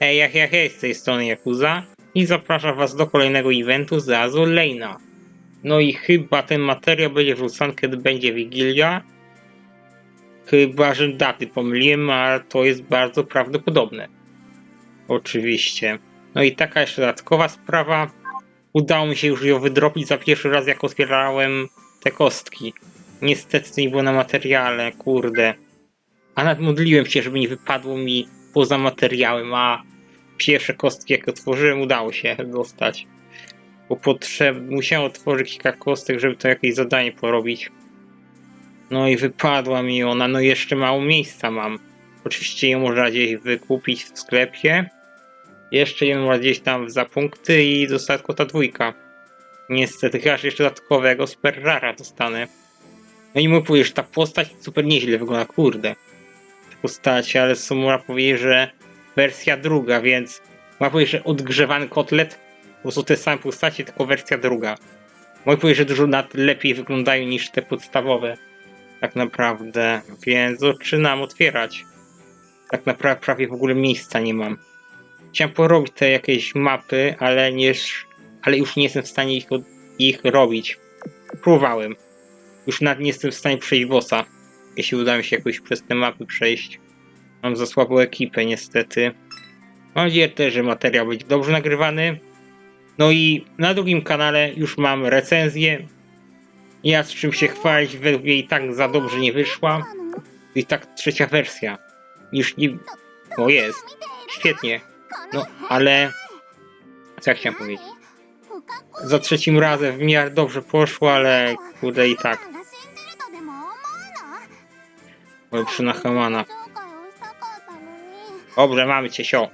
Hej, jak jak hej, z tej strony Yakuza i zapraszam was do kolejnego eventu z Lane'a. No i chyba ten materiał będzie wrzucany, kiedy będzie Wigilia. Chyba, że daty pomyliłem, ale to jest bardzo prawdopodobne. Oczywiście. No i taka jeszcze dodatkowa sprawa. Udało mi się już ją wydropić za pierwszy raz, jak otwierałem te kostki. Niestety nie było na materiale, kurde. A nawet modliłem się, żeby nie wypadło mi poza materiałem, a pierwsze kostki jak otworzyłem udało się dostać. Bo potrzeb... musiałem otworzyć kilka kostek, żeby to jakieś zadanie porobić. No i wypadła mi ona, no jeszcze mało miejsca mam. Oczywiście ją można gdzieś wykupić w sklepie. Jeszcze ją można gdzieś tam za punkty i tylko ta dwójka. Niestety, chyba jeszcze dodatkowego Sperrara dostanę. No i powiedzieć, że ta postać super nieźle wygląda, kurde. Te postacie, ale co można powiedzieć, że wersja druga, więc można powiedzieć, że odgrzewany kotlet to są te same postacie, tylko wersja druga. Mogę powiedzieć, że dużo nad lepiej wyglądają niż te podstawowe. Tak naprawdę, więc zaczynam otwierać. Tak naprawdę prawie w ogóle miejsca nie mam. Chciałem porobić te jakieś mapy, ale nie, ale już nie jestem w stanie ich, ich robić. Próbowałem. Już nawet nie jestem w stanie przejść bossa. Jeśli uda mi się jakoś przez te mapy przejść. Mam za słabą ekipę niestety. Mam nadzieję też, że materiał będzie dobrze nagrywany. No i na drugim kanale już mam recenzję. Ja z czym się chwalić, według i tak za dobrze nie wyszła. I tak trzecia wersja. Już nie... O jest. Świetnie. No, ale... Co ja chciałem powiedzieć? Za trzecim razem w miarę dobrze poszło, ale kurde i tak. Lepszy na Hamana. Dobrze, mamy cię, sio.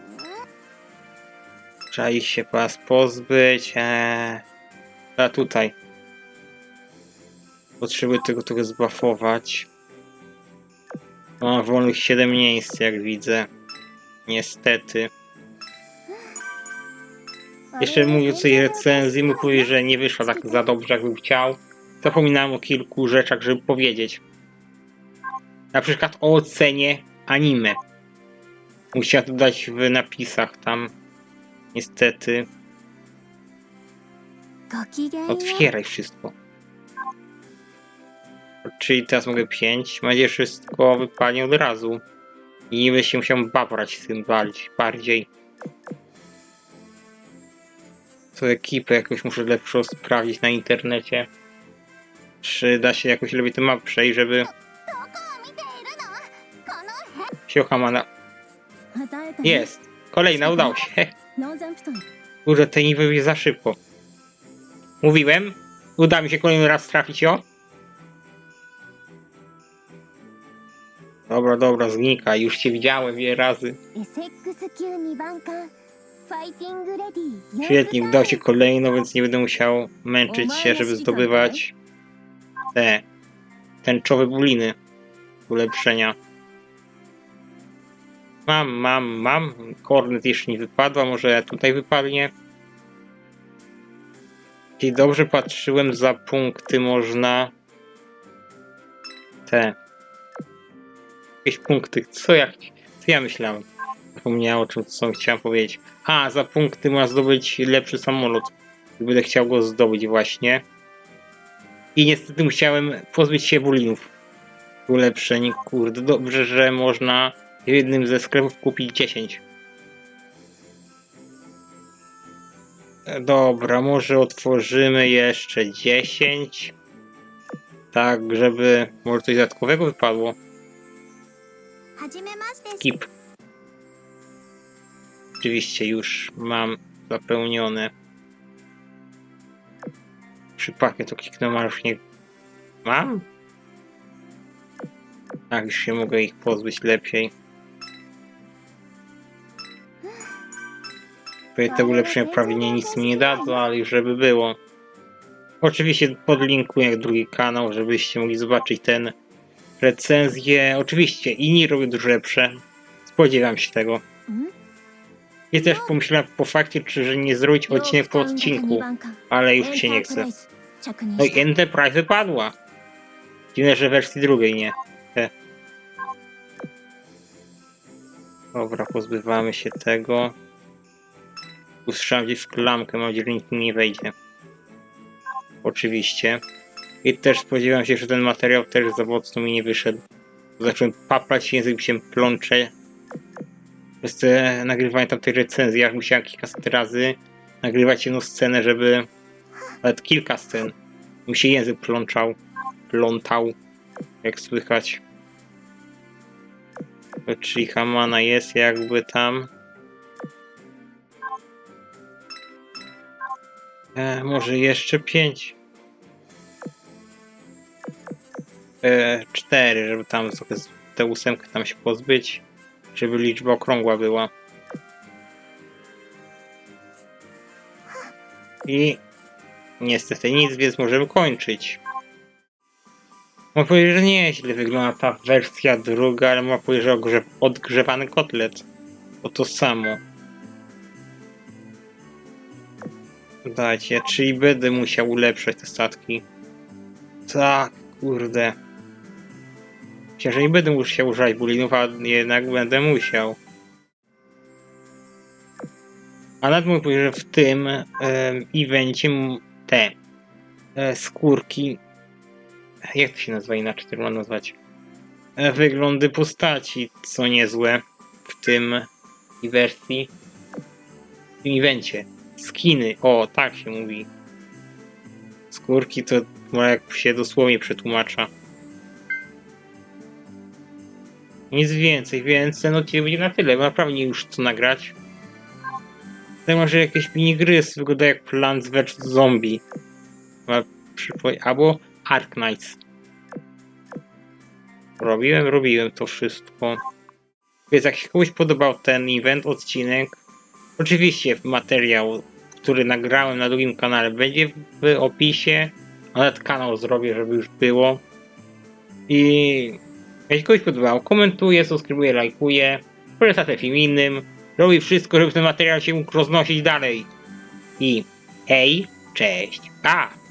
Trzeba ich się pas pozbyć. Eee. A tutaj. Potrzebuję tego tego zbafować. Mam wolnych 7 miejsc, jak widzę. Niestety. Jeszcze mówiąc o tej recenzji, mógł powiedzieć, że nie wyszła tak za dobrze, jakbym chciał. Zapominałem o kilku rzeczach, żeby powiedzieć. Na przykład o ocenie anime. Musiałem to dać w napisach tam. Niestety. Otwieraj wszystko. Czyli teraz mogę 5. Mam nadzieję, że wszystko wypadnie od razu. I nie będę się musiał babrać z tym bardziej. bardziej. Co ekipę jakoś muszę lepszą sprawdzić na internecie. Czy da się jakoś lepiej ten map przejść, żeby się Hamana... Jest! Kolejna, udało się. Kurde, te niby jest za szybko. Mówiłem? Uda mi się kolejny raz trafić, o? Dobra, dobra, znika. Już cię widziałem wiele razy. Świetnie, udało się kolejno, więc nie będę musiał męczyć się, żeby zdobywać te tęczowe buliny ulepszenia. Mam, mam, mam. Kornet jeszcze nie wypadła, może tutaj wypadnie. Jeśli dobrze patrzyłem, za punkty można te jakieś punkty. Co ja, co ja myślałem? Zapomniałem o czym co chciałem powiedzieć. A, za punkty można zdobyć lepszy samolot. Będę chciał go zdobyć właśnie. I niestety musiałem pozbyć się bulinów. Ulepszeń, kurde, dobrze, że można w jednym ze sklepów kupić 10. E, Dobra, może otworzymy jeszcze 10. Tak, żeby może coś dodatkowego wypadło. Skip. Oczywiście już mam zapełnione. Przypadkiem to kliknąłem, ale już nie... Mam? Tak, już się mogę ich pozbyć lepiej. Pewnie te ulepszenia prawie nie nic mi nie dadzą, ale już żeby było. Oczywiście podlinkuję drugi kanał, żebyście mogli zobaczyć ten recenzję. Oczywiście inni robią dużo lepsze. Spodziewam się tego. I też pomyślałem po fakcie, czy że nie zrobić odcinek po odcinku, ale już się nie chce. No i Enterprise wypadła. Dziwne, że wersji drugiej nie. E. Dobra, pozbywamy się tego. Usłyszałem gdzieś klamkę, mam nadzieję, że nikt nie wejdzie. Oczywiście. I też spodziewam się, że ten materiał też za mocno mi nie wyszedł. Zacząłem paplać język, się plącze. Przez te nagrywanie tamtej recenzji, jak musiałem kilkaset razy nagrywać jedną scenę, żeby... Nawet kilka scen. Mi się język plączał. Plątał. Jak słychać. Czyli Hamana jest jakby tam. E, może jeszcze pięć. E, cztery, żeby tam tę ósemkę tam się pozbyć. Żeby liczba okrągła była. I niestety nic, więc możemy kończyć. Mam powiedzieć, że nieźle wygląda ta wersja druga, ale mam powiedzieć, że odgrzewany kotlet. To to samo. Dajcie, czyli będę musiał ulepszać te statki. Tak, kurde. Że nie będę musiał używać bulinów, a jednak będę musiał. A nawet powiedzieć, że w tym em, evencie te e, skórki jak to się nazywa inaczej, to mam nazwać? E, Wyglądy postaci, co niezłe w tym wersji. W tym evencie. Skiny, o, tak się mówi. Skórki to może jak się dosłownie przetłumacza. Nic więcej, więc ten odcinek będzie na tyle, bo naprawdę już co nagrać. Tutaj może jakieś minigry wygląda jak Plants vs Zombie. Albo Ark Knights. Robiłem, robiłem to wszystko. Więc jak się komuś podobał ten event, odcinek, oczywiście materiał, który nagrałem na drugim kanale będzie w opisie, nawet kanał zrobię, żeby już było. I jak komuś podobał, komentuje, subskrybuje, lajkuje, poleca te film innym, robi wszystko, żeby ten materiał się mógł roznosić dalej. I hej, cześć, pa!